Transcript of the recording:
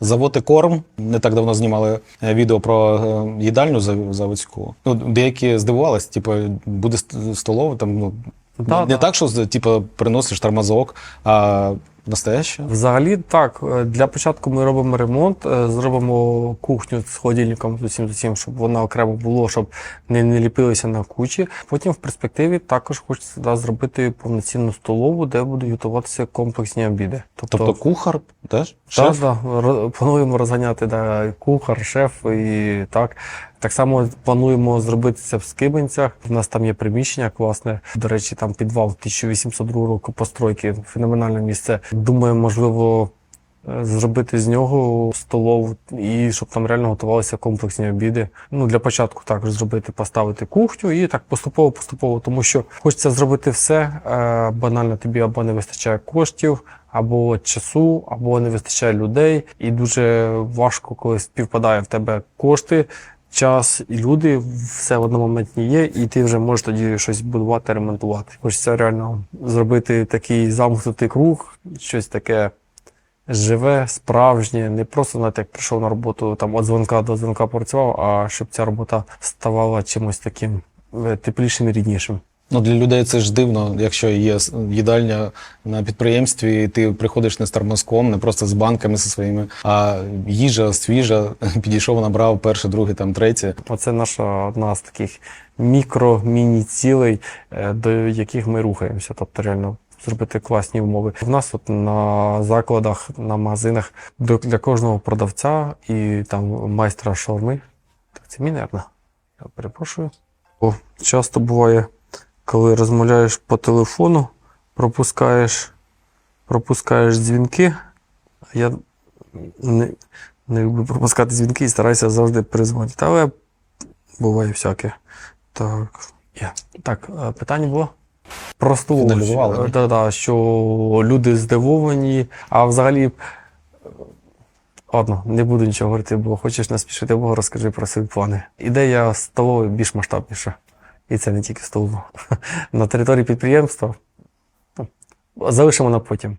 Завод і корм. Не так давно знімали е, відео про е, їдальню заводську. Ну, деякі здивувалися, типу, буде столово столова, там, ну, Да, не да. так, що типу, приносиш тормозок, а настояще. Взагалі так. Е, Для початку ми робимо ремонт, е, зробимо кухню з холодильником з усім з усім, щоб вона окремо було, щоб не, не ліпилися на кучі. Потім в перспективі також хочеться да, зробити повноцінну столову, де будуть готуватися комплексні обіди. Тобто кухар теж? Так, да, плануємо розганяти да, кухар, шеф і так. Так само плануємо зробити це в Скибинцях. У нас там є приміщення класне. До речі, там підвал 1802 року постройки, феноменальне місце. Думаю, можливо. е, Зробити з нього столову і щоб там реально готувалися комплексні обіди. Ну для початку також зробити, поставити кухню і так поступово, поступово, тому що хочеться зробити все. е, Банально тобі або не вистачає коштів, або часу, або не вистачає людей, і дуже важко, коли співпадає в тебе кошти, час і люди, все в одному моменті є, і ти вже можеш тоді щось будувати, ремонтувати. Хочеться реально зробити такий замкнутий круг, щось таке. Живе, справжнє, не просто навіть як прийшов на роботу там від дзвонка до дзвонка працював, а щоб ця робота ставала чимось таким е, теплішим і ріднішим. Ну, для людей це ж дивно, якщо є їдальня на підприємстві, і ти приходиш не з тормозком, не просто з банками зі своїми, а їжа свіжа, підійшов, набрав перше, друге, там третє. Оце наша одна з таких мікро-міні-цілей, е, до яких ми рухаємося. Тобто реально зробити класні умови. В нас от на закладах, на магазинах для кожного продавця і там майстра шаурми. Так, це мій, наверно. Я перепрошую. О, часто буває, коли розмовляєш по телефону, пропускаєш, пропускаєш дзвінки. Я не, не люблю пропускати дзвінки і стараюся завжди перезвонити. Але буває всяке. Так. Є. Так, е, питання було? Про столову. Фіналізували, Е? Да, да, що люди здивовані, а взагалі. е, Ладно, не буду нічого говорити, бо хочеш не спішити, бо розкажи про свої плани. Ідея столової більш масштабніша. І це не тільки столова. На території підприємства. ну, Залишимо на потім.